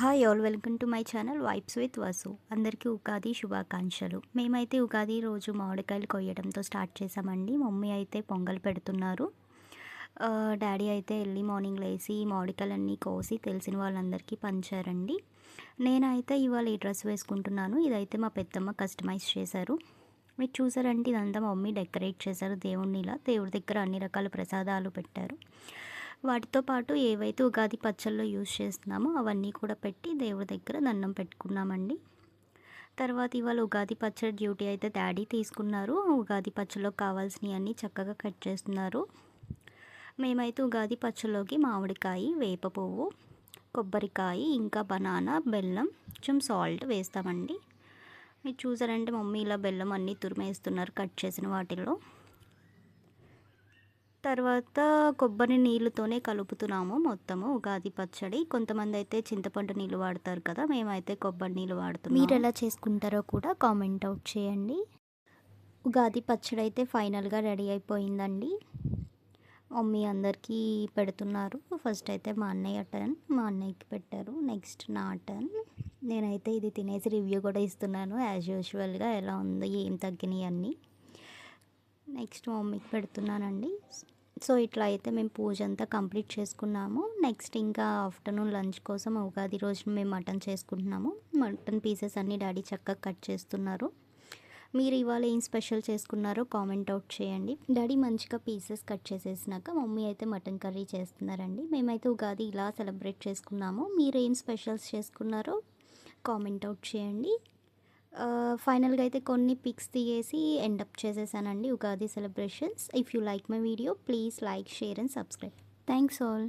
Hi all welcome to my channel vibes with Vasu అందరికీ ఉగాది శుభాకాంక్షలు. మేమైతే ఉగాది రోజు మామిడికాయలు కొయ్యడంతో స్టార్ట్ చేసామండి మమ్మీ అయితే పొంగల్ పెడుతున్నారు. డాడీ అయితే ఎర్లీ మార్నింగ్ లేచి మామిడికాయలన్నీ కోసి తెలిసిన వాళ్ళందరికీ పంచారండి. నేనైతే ఇవాళ ఈ డ్రెస్ వేసుకుంటున్నాను. ఇదైతే మా పెద్దమ్మ కస్టమైజ్ చేశారు. మీరు చూసారంటే ఇదంతా మమ్మీ డెకరేట్ చేశారు దేవుడిని ఇలా దేవుడి దగ్గర అన్ని రకాల ప్రసాదాలు పెట్టారు. వాటితో పాటు ఏవైతే ఉగాది పచ్చళ్ళు యూజ్ చేస్తున్నామో అవన్నీ కూడా పెట్టి దేవుడి దగ్గర దండం పెట్టుకున్నామండి. తర్వాత ఇవాళ ఉగాది పచ్చడి డ్యూటీ అయితే డాడీ తీసుకున్నారు. ఉగాది పచ్చడిలో కావాల్సినవి అన్నీ చక్కగా కట్ చేస్తున్నారు. మేమైతే ఉగాది పచ్చలోకి మామిడికాయ వేప పువ్వు కొబ్బరికాయ ఇంకా బనానా బెల్లం కొంచెం సాల్ట్ వేస్తామండి. మీరు చూసారంటే మమ్మీ ఇలా బెల్లం అన్నీ తురిమేస్తున్నారు కట్ చేసిన వాటిల్లో. తర్వాత కొబ్బరి నీళ్ళతోనే కలుపుతున్నాము మొత్తము ఉగాది పచ్చడి. కొంతమంది అయితే చింతపండు నీళ్ళు వాడతారు కదా మేమైతే కొబ్బరి నీళ్ళు వాడుతున్నాం మీరు ఎలా చేసుకుంటారో కూడా కామెంట్ అవుట్ చేయండి. ఉగాది పచ్చడి అయితే ఫైనల్గా రెడీ అయిపోయిందండి. మమ్మీ అందరికీ పెడుతున్నారు. ఫస్ట్ అయితే మా అన్నయ్య టర్న్ మా అన్నయ్యకి పెట్టారు. నెక్స్ట్ నా టర్న్. నేనైతే ఇది తినేసి రివ్యూ కూడా ఇస్తున్నాను యాజ్ యూజువల్గా ఎలా ఉంది ఏం తగ్గినాయి అన్నీ నెక్స్ట్ మమ్మీకి పెడుతున్నానండి. సో ఇట్లా అయితే మేము పూజ అంతా కంప్లీట్ చేసుకున్నాము. నెక్స్ట్ ఇంకా ఆఫ్టర్నూన్ లంచ్ కోసం ఉగాది రోజు మేము మటన్ చేసుకుంటున్నాము. మటన్ పీసెస్ అన్నీ డాడీ చక్కగా కట్ చేస్తున్నారు. మీరు ఇవాళ ఏం స్పెషల్ చేసుకున్నారో కామెంట్ అవుట్ చేయండి. డాడీ మంచిగా పీసెస్ కట్ చేసేసినాక మమ్మీ అయితే మటన్ కర్రీ చేస్తున్నారండి. మేమైతే ఉగాది ఇలా సెలబ్రేట్ చేసుకున్నాము. మీరు ఏం స్పెషల్స్ చేసుకున్నారో కామెంట్ అవుట్ చేయండి. ఫైనల్గా అయితే కొన్ని పిక్స్ తీయేసి ఎండప్ చేసేసానండి Ugadi celebrations. If you like my video please like share and subscribe thanks all